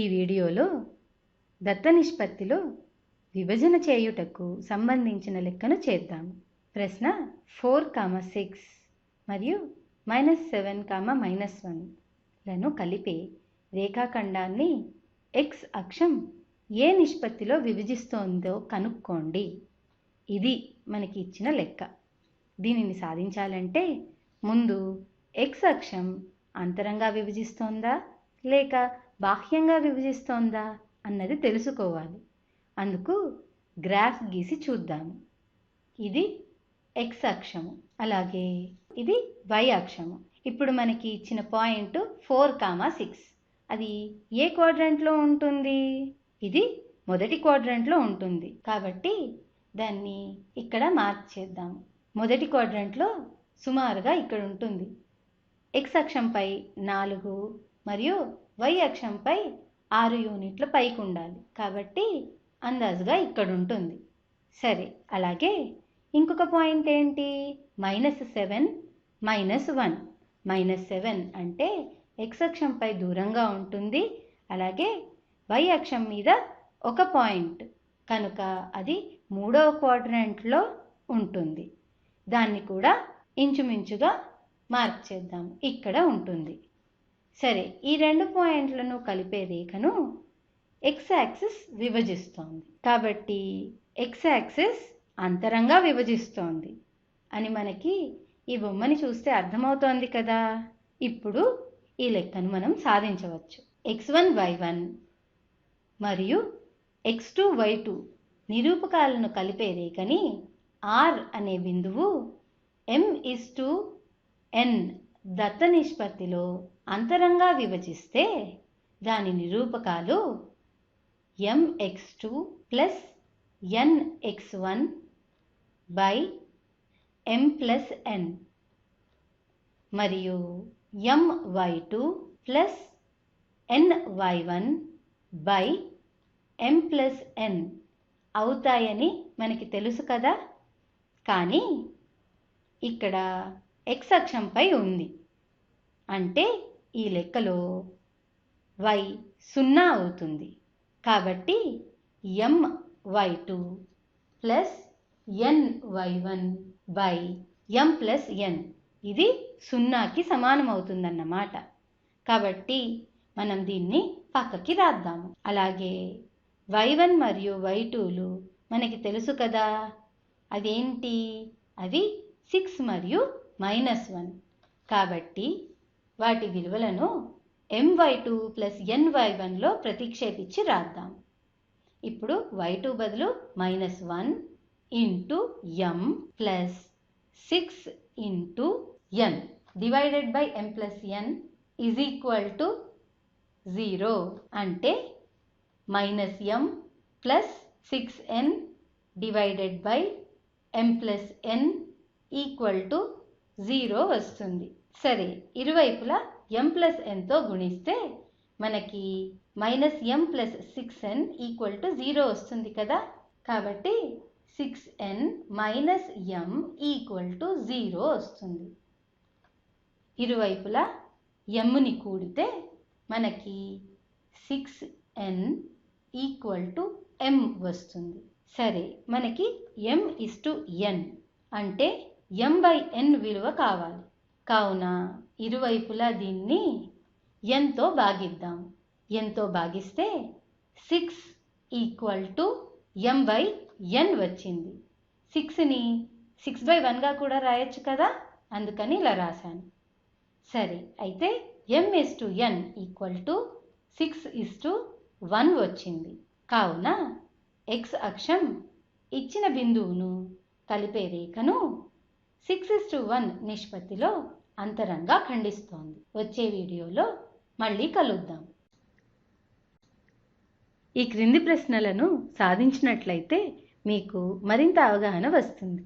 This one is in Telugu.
ఈ వీడియోలో దత్త నిష్పత్తిలో విభజన చేయుటకు సంబంధించిన లెక్కను చేద్దాము. ప్రశ్న ఫోర్ కామ సిక్స్ మరియు మైనస్ సెవెన్ కామ మైనస్ వన్లను కలిపే రేఖాఖండాన్ని ఎక్స్ అక్షం ఏ నిష్పత్తిలో విభజిస్తోందో కనుక్కోండి. ఇది మనకి ఇచ్చిన లెక్క. దీనిని సాధించాలంటే ముందు ఎక్స్ అక్షం అంతరంగా విభజిస్తోందా లేక బాహ్యంగా విభజిస్తోందా అన్నది తెలుసుకోవాలి. అందుకు గ్రాఫ్ గీసి చూద్దాము. ఇది ఎక్స్ అక్షము అలాగే ఇది వై అక్షము. ఇప్పుడు మనకి ఇచ్చిన పాయింట్ ఫోర్ కామా సిక్స్. అది ఏ క్వాడ్రంట్లో ఉంటుంది? ఇది మొదటి క్వాడ్రంట్లో ఉంటుంది. కాబట్టి దాన్ని ఇక్కడ మార్క్ చేద్దాము మొదటి క్వాడ్రంట్లో సుమారుగా ఇక్కడ ఉంటుంది. ఎక్స్ అక్షంపై నాలుగు మరియు వై అక్షంపై ఆరు యూనిట్లు పైకి ఉండాలి. కాబట్టి అందాజుగా ఇక్కడ ఉంటుంది. సరే అలాగే ఇంకొక పాయింట్ ఏంటి? Minus seven minus one. Minus seven అంటే ఎక్స్ అక్షంపై దూరంగా ఉంటుంది. అలాగే వై అక్షం మీద ఒక పాయింట్. కనుక అది మూడవ క్వాడ్రంట్లో ఉంటుంది. దాన్ని కూడా ఇంచుమించుగా మార్క్ చేద్దాం. ఇక్కడ ఉంటుంది. సరే ఈ రెండు పాయింట్లను కలిపే రేఖను ఎక్స్ యాక్సిస్ విభజిస్తోంది. కాబట్టి ఎక్స్ యాక్సిస్ అంతరంగా విభజిస్తోంది. అని మనకి ఈ బొమ్మని చూస్తే అర్థమవుతోంది కదా. ఇప్పుడు ఈ లెక్కను మనం సాధించవచ్చు. ఎక్స్ వన్ వై వన్ మరియు ఎక్స్ టూ వై టూ నిరూపకాలను కలిపే రేఖని ఆర్ అనే బిందువు ఎం ఇస్ టు ఎన్ దత్త నిష్పత్తిలో అంతరంగా విభజిస్తే దాని నిరూపకాలు m x two plus n x one by m plus n. మరియు m y two plus n y one by m plus n అవుతాయని మనకి తెలుసు కదా? కానీ ఇక్కడ ఎక్స్ అక్షంపై ఉంది. అంటే ఈ లెక్కలో వై సున్నా అవుతుంది. కాబట్టి m y two plus n y one by m plus n ఇది సున్నాకి సమానం అవుతుందన్నమాట కాబట్టి మనం దీన్ని పక్కకి రాద్దాము. అలాగే వై వన్ మరియు వై టూలు మనకి తెలుసు కదా. అదేంటి? అవి సిక్స్ మరియు మైనస్ వన్ కాబట్టి వాటి విలువలను m y two plus n y వన్లో ప్రతిక్షేపించి రాద్దాం. ఇప్పుడు వై టూ బదులు minus one into m plus six into n divided by m plus n is equal to zero అంటే minus m plus six n divided by m plus n equal to zero వస్తుంది. సరే ఇరువైపులా ఎం ప్లస్ ఎన్తో గుణిస్తే మనకి minus m plus six n equal to zero వస్తుంది కదా? కాబట్టి six n minus m equal to zero వస్తుంది. ఇరువైపులా ఎమ్ని కూడితే మనకి six n equal to m వస్తుంది. సరే మనకి ఎం ఇస్ టు ఎన్ అంటే ఎం బై ఎన్ విలువ కావాలి. కావున ఇరువైపులా దీన్ని ఎంతో భాగిద్దాం. ఎంతో భాగిస్తే six equal to m by n వచ్చింది. సిక్స్ని సిక్స్ బై వన్గా కూడా రాయొచ్చు కదా? అందుకని ఇలా రాశాను. సరే అయితే m is to n equal to six is to one వచ్చింది. కావున ఎక్స్ అక్షం ఇచ్చిన బిందువును కలిపే రేఖను సిక్స్ ఇస్ టు వన్ నిష్పత్తిలో అంతరంగా ఖండిస్తోంది. వచ్చే వీడియోలో మళ్ళీ కలుద్దాం. ఈ క్రింది ప్రశ్నలను సాధించినట్లయితే మీకు మరింత అవగాహన వస్తుంది.